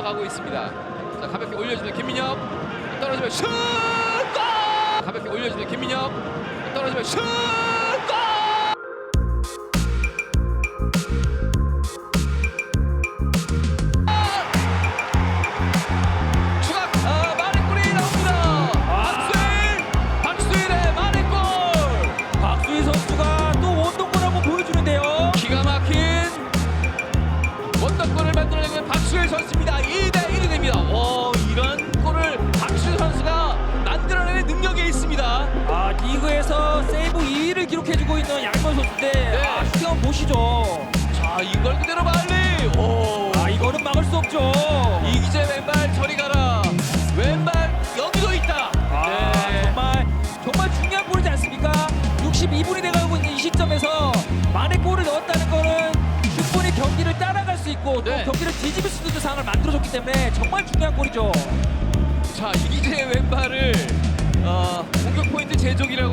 들어가고 있습니다. 자 가볍게 올려주는 김민혁 떨어지면 슛! 골! 가볍게 올려주는 김민혁 떨어지면 슛! 박수일 선수입니다. 2대 1이 됩니다. 와 이런 골을 박수일 선수가 만들어내는 능력이 있습니다. 아 리그에서 세이브 2위를 기록해주고 있는 양현 선수인데 네. 아, 슈팅 한번 보시죠. 자 이걸 그대로 말리. 오. 아 이거는 막을 수 없죠. 이기재 왼발 저리 가라. 왼발 여기도 있다. 아, 네. 정말 정말 중요한 골이지 않습니까? 62분이 돼가고 있는 이 시점에서 있고 또 네. 경기를 뒤집을 수 있는 상황을 만들어줬기 때문에 정말 중요한 골이죠. 자 이기재의 왼발을 어, 공격 포인트 제적이라고